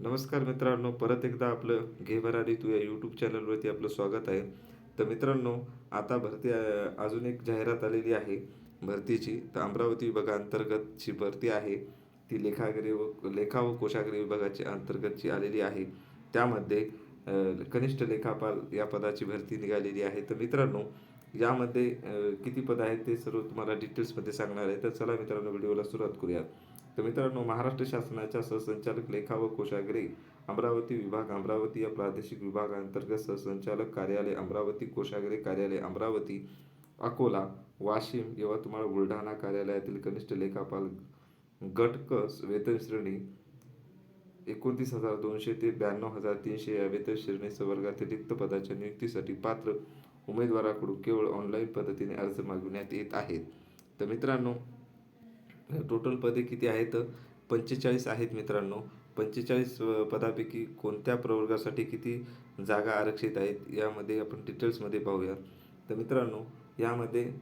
नमस्कार मित्रांनो परत एकदा आपलं घे भरारी तू या यूट्यूब चॅनलवरती आपलं स्वागत आहे. तर मित्रांनो आता भरती अजून एक जाहिरात आलेली आहे भरतीची. तर अमरावती विभागाअंतर्गतची भरती आहे ती लेखागरी व लेखा व कोशागरी विभागाची अंतर्गतची आलेली आहे त्यामध्ये कनिष्ठ लेखापाल या पदाची भरती निघालेली आहे. तर मित्रांनो यामध्ये किती पद आहेत ते सर्व तुम्हाला डिटेल्समध्ये सांगणार आहे. तर चला मित्रांनो व्हिडिओला सुरुवात करूयात तर मित्रांनो महाराष्ट्र शासनाच्या सहसंचालक लेखा व कोशागरी अमरावती विभाग अमरावती या प्रादेशिक विभागांतर्गत सहसंचालक कार्यालय अमरावती कोशागरी कार्यालय अमरावती अकोला वाशिम यवतमाळ बुलढाणा कार्यालयातील कनिष्ठ लेखापाल गटक वेतन श्रेणी एकोणतीस हजार दोनशे ते ब्याण्णव हजार तीनशे या वेतन श्रेणी वर्गातील रिक्त पदाच्या नियुक्तीसाठी पात्र उमेदवाराकडून केवळ ऑनलाईन पद्धतीने अर्ज मागविण्यात येत आहेत. तर मित्रांनो टोटल पदे किती आहेत? पंचेचाळीस आहेत मित्रांनो. पंचेचाळीस पदापैकी कोणत्या प्रवर्गासाठी किती जागा आरक्षित आहेत यामध्ये आपण डिटेल्समध्ये पाहूया. तर मित्रांनो यामध्ये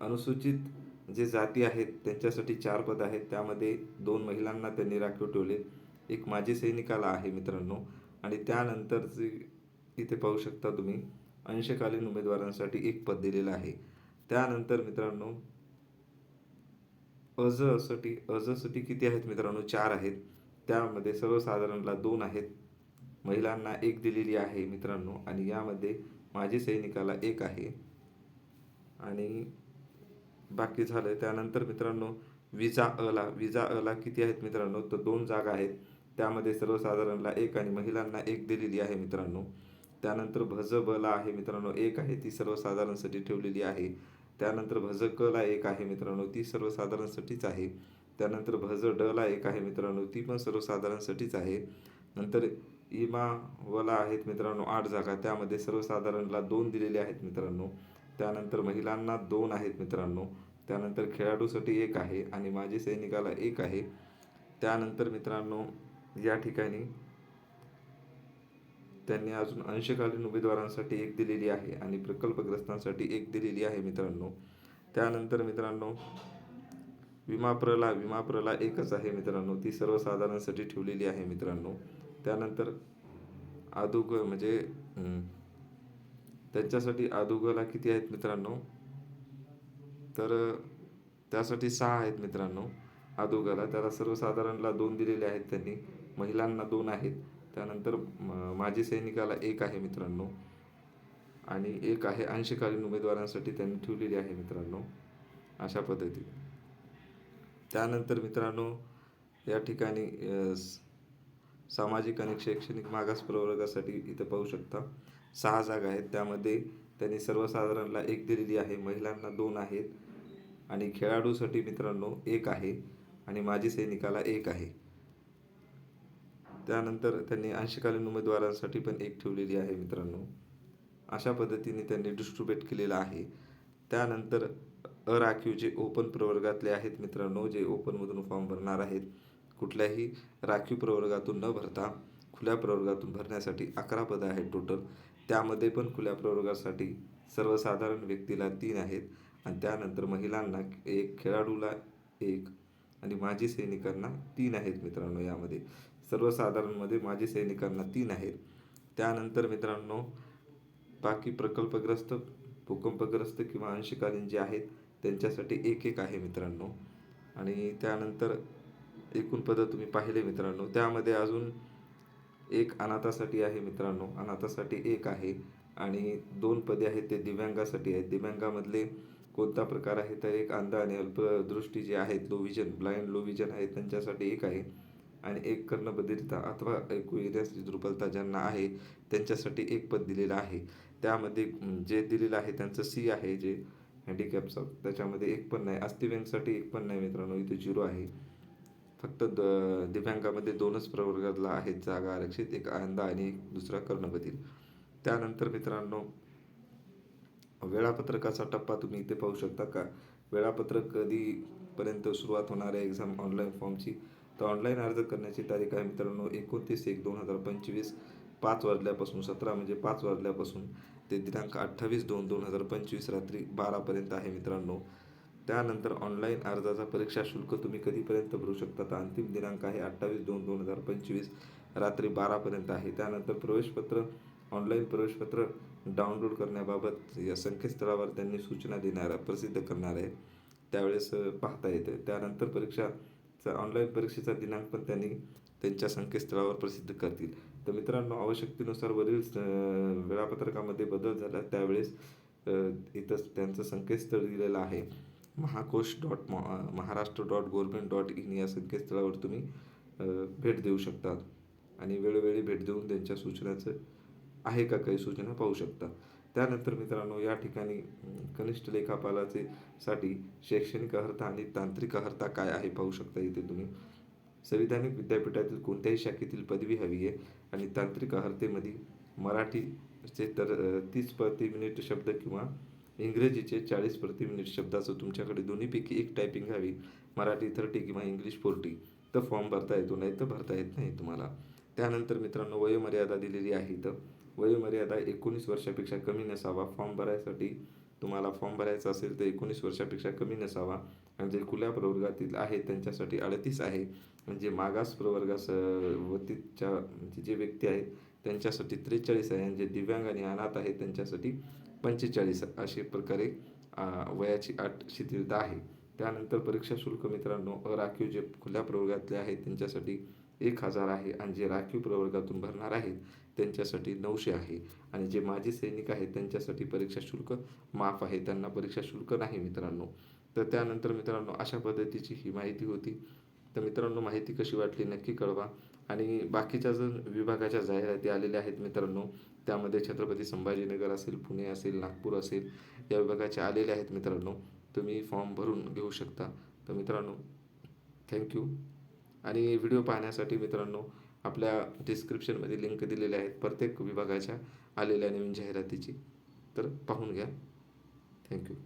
अनुसूचित जे जाती आहेत त्यांच्यासाठी चार पद आहेत. त्यामध्ये दोन महिलांना त्यांनी राखीव ठेवले. एक माजी सैनिकाला आहे मित्रांनो. आणि त्यानंतरचे इथे पाहू शकता तुम्ही अंशकालीन उमेदवारांसाठी एक पद दिलेलं आहे. त्यानंतर मित्रांनो अजसाठी अजसाठी किती आहेत मित्रांनो? चार आहेत. त्यामध्ये सर्वसाधारणला दोन आहेत. महिलांना एक दिलेली आहे मित्रांनो आणि यामध्ये माजी सैनिकाला एक आहे. आणि बाकी झालं त्यानंतर मित्रांनो विजा अला विजा अला किती आहेत मित्रांनो? तर दोन जागा आहेत. त्यामध्ये सर्वसाधारणला एक आणि महिलांना एक दिलेली आहे मित्रांनो. त्यानंतर भज बला आहे मित्रांनो एक आहे ती सर्वसाधारणसाठी ठेवलेली आहे. त्यानंतर भज कला एक आहे मित्रांनो ती सर्वसाधारणसाठीच आहे. त्यानंतर भज डला एक आहे मित्रांनो ती पण सर्वसाधारणसाठीच आहे. नंतर इमा वला आहेत मित्रांनो आठ जागा त्यामध्ये सर्वसाधारणला दोन दिलेले आहेत मित्रांनो. त्यानंतर महिलांना दोन आहेत मित्रांनो. त्यानंतर खेळाडूसाठी एक आहे आणि माजी सैनिकाला एक आहे. त्यानंतर मित्रांनो या ठिकाणी त्यांनी अजून अंशकालीन उमेदवारांसाठी एक दिलेली आहे आणि प्रकल्पग्रस्तांसाठी एक दिलेली आहे मित्रांनो. त्यानंतर मित्रांनो विमाप्रला विमाप्रला एकच आहे मित्रांनो. ती सर्वसाधारणसाठी ठेवलेली आहे मित्रांनो. त्यानंतर आदुग म्हणजे त्यांच्यासाठी आदुगला किती आहेत मित्रांनो? तर त्यासाठी सहा आहेत मित्रांनो आदोगाला. त्याला सर्वसाधारणला दोन दिलेले आहेत त्यांनी. महिलांना दोन आहेत. त्यानंतर म- माजी सैनिकाला एक आहे मित्रांनो. आणि एक आहे अंशकालीन उमेदवारांसाठी त्यांनी ठेवलेली आहे मित्रांनो अशा पद्धतीने. त्यानंतर मित्रांनो या ठिकाणी सामाजिक आणि शैक्षणिक मागास प्रवर्गासाठी इथं पाहू शकता सहा जागा आहेत. त्यामध्ये त्यांनी सर्वसाधारणला एक दिलेली आहे. महिलांना दोन आहेत. आणि खेळाडूसाठी मित्रांनो एक आहे. आणि माजी सैनिकाला एक आहे. त्यानंतर त्यांनी अंशकालीन उमेदवारांसाठी पण एक ठेवलेली आहे मित्रांनो. अशा पद्धतीने त्यांनी डिस्ट्रीब्युट केलेलं आहे. त्यानंतर अराखीव जे ओपन प्रवर्गातले आहेत मित्रांनो जे ओपनमधून फॉर्म भरणार आहेत कुठल्याही राखीव प्रवर्गातून न भरता खुल्या प्रवर्गातून भरण्यासाठी अकरा पदं आहेत टोटल त्यामध्ये पण खुल्या प्रवर्गासाठी सर्वसाधारण व्यक्तीला तीन आहेत. आणि त्यानंतर महिलांना एक खेळाडूला एक आणि माजी सैनिकांना तीन आहेत मित्रांनो यामध्ये. सर्वसाधारणमध्ये माझे सैनिकांना तीन आहेत. त्यानंतर मित्रांनो बाकी प्रकल्पग्रस्त भूकंपग्रस्त किंवा अंशकालीन जे आहेत त्यांच्यासाठी एक एक आहे मित्रांनो. आणि त्यानंतर एकूण पदं तुम्ही पाहिले मित्रांनो. त्यामध्ये अजून एक अनाथासाठी आहे मित्रांनो. अनाथासाठी एक आहे. आणि दोन पदे आहेत ते दिव्यांगासाठी आहेत. दिव्यांगामधले कोणता प्रकार आहे? तर एक अंध आणि अल्पदृष्टी जे आहेत low vision blind low vision आहेत त्यांच्यासाठी एक आहे. आणि एक कर्णबधिरता अथवा ऐकू येण्याची दुर्बलता ज्यांना आहे त्यांच्यासाठी एक पद दिलेलं आहे. त्यामध्ये जे दिलेलं आहे त्यांचं सी आहे जे हँडिकॅपचं त्याच्यामध्ये एक पण नाही. अस्थिव्यंगसाठी एक पण नाही मित्रांनो इथे झिरो आहे. फक्त द दिव्यांगामध्ये दोनच प्रवर्गातला आहेत जागा आरक्षित एक आनंद आणि एक दुसरा कर्णबधीर त्यानंतर मित्रांनो वेळापत्रकाचा टप्पा तुम्ही इथे पाहू शकता का? वेळापत्रक कधीपर्यंत सुरुवात होणार आहे? एक्झाम ऑनलाईन फॉर्मची. तर ऑनलाईन अर्ज करण्याची तारीख आहे मित्रांनो एकोणतीस एक दोन हजार पंचवीस पाच वाजल्यापासून सतरा म्हणजे पाच वाजल्यापासून ते दिनांक अठ्ठावीस दोन दोन हजार पंचवीस रात्री बारापर्यंत आहे मित्रांनो. त्यानंतर ऑनलाईन अर्जाचा परीक्षा शुल्क तुम्ही कधीपर्यंत भरू शकता? तर अंतिम दिनांक आहे अठ्ठावीस दोन दोन हजार पंचवीस रात्री बारापर्यंत आहे. त्यानंतर प्रवेशपत्र ऑनलाईन प्रवेशपत्र डाउनलोड करण्याबाबत या संकेतस्थळावर त्यांनी सूचना देणार प्रसिद्ध करणार आहे त्यावेळेस पाहता येते त्यानंतर परीक्षा परीक्षाचा ऑनलाईन परीक्षेचा दिनांक पण त्यांनी त्यांच्या संकेतस्थळावर प्रसिद्ध करतील. तर मित्रांनो आवश्यकतेनुसार वरील वेळापत्रकामध्ये बदल झाला त्यावेळेस इथं त्यांचं संकेतस्थळ दिलेलं आहे. Mahakosh dot Maharashtra dot government dot in या संकेतस्थळावर तुम्ही भेट देऊ शकता. आणि वेळोवेळी भेट देऊन त्यांच्या सूचनाचं आहे का काही सूचना पाहू शकता? त्यानंतर मित्रांनो या ठिकाणी कनिष्ठ लेखापालाचे साठी शैक्षणिक अर्हता आणि तांत्रिक अर्हता काय आहे पाहू शकता इथे तुम्ही. संविधानिक विद्यापीठातील कोणत्याही शाखेतील पदवी हवी आहे आणि तांत्रिक अर्हतेमध्ये मराठीचे तर तीस प्रति मिनिट शब्द किंवा इंग्रजीचे चाळीस प्रति मिनिट शब्दाचं तुमच्याकडे दोन्हीपैकी एक टायपिंग हवी मराठी थर्टी किंवा इंग्लिश फोर्टी. तर फॉर्म भरता येतो नाही तर भरता येत नाही तुम्हाला. त्यानंतर मित्रांनो वयोमर्यादा दिलेली आहे इथं. वयोमर्यादा एकोणीस वर्षापेक्षा कमी नसावा. फॉर्म भरायसाठी तुम्हाला फॉर्म भरायचा असेल तर एकोणीस वर्षापेक्षा कमी नसावा. आणि जे खुल्या प्रवर्गातील आहे त्यांच्यासाठी अडतीस आहे. म्हणजे मागास प्रवर्गास वतीच्या म्हणजे जे व्यक्ती आहेत त्यांच्यासाठी त्रेचाळीस आहे. आणि जे दिव्यांग आणि अनाथ आहेत त्यांच्यासाठी पंचेचाळीस अशा प्रकारे वयाची अट शिथिलता आहे. त्यानंतर परीक्षा शुल्क मित्रांनो अराखीव जे खुल्या प्रवर्गातले आहेत त्यांच्यासाठी एक हजार आहे आणि जे राखीव प्रवर्गातून भरणार आहेत त्यांच्यासाठी नऊशे आहे. आणि जे माजी सैनिक आहेत त्यांच्यासाठी परीक्षा शुल्क माफ आहे. त्यांना परीक्षा शुल्क नाही मित्रांनो. तर त्यानंतर मित्रांनो अशा पद्धतीची ही माहिती होती. तर मित्रांनो माहिती कशी वाटली नक्की कळवा. आणि बाकीच्या जर विभागाच्या जाहिराती आलेल्या आहेत मित्रांनो त्यामध्ये छत्रपती संभाजीनगर असेल पुणे असेल नागपूर असेल या विभागाच्या आलेले आहेत मित्रांनो तुम्ही फॉर्म भरून घेऊ शकता. तर मित्रांनो थँक्यू. आणि व्हिडिओ पाहण्यासाठी मित्रांनो आपल्या डिस्क्रिप्शनमध्ये लिंक दिलेल्या आहेत प्रत्येक विभागाच्या आलेल्या नवीन जाहिरातीची. तर पाहून घ्या. थँक्यू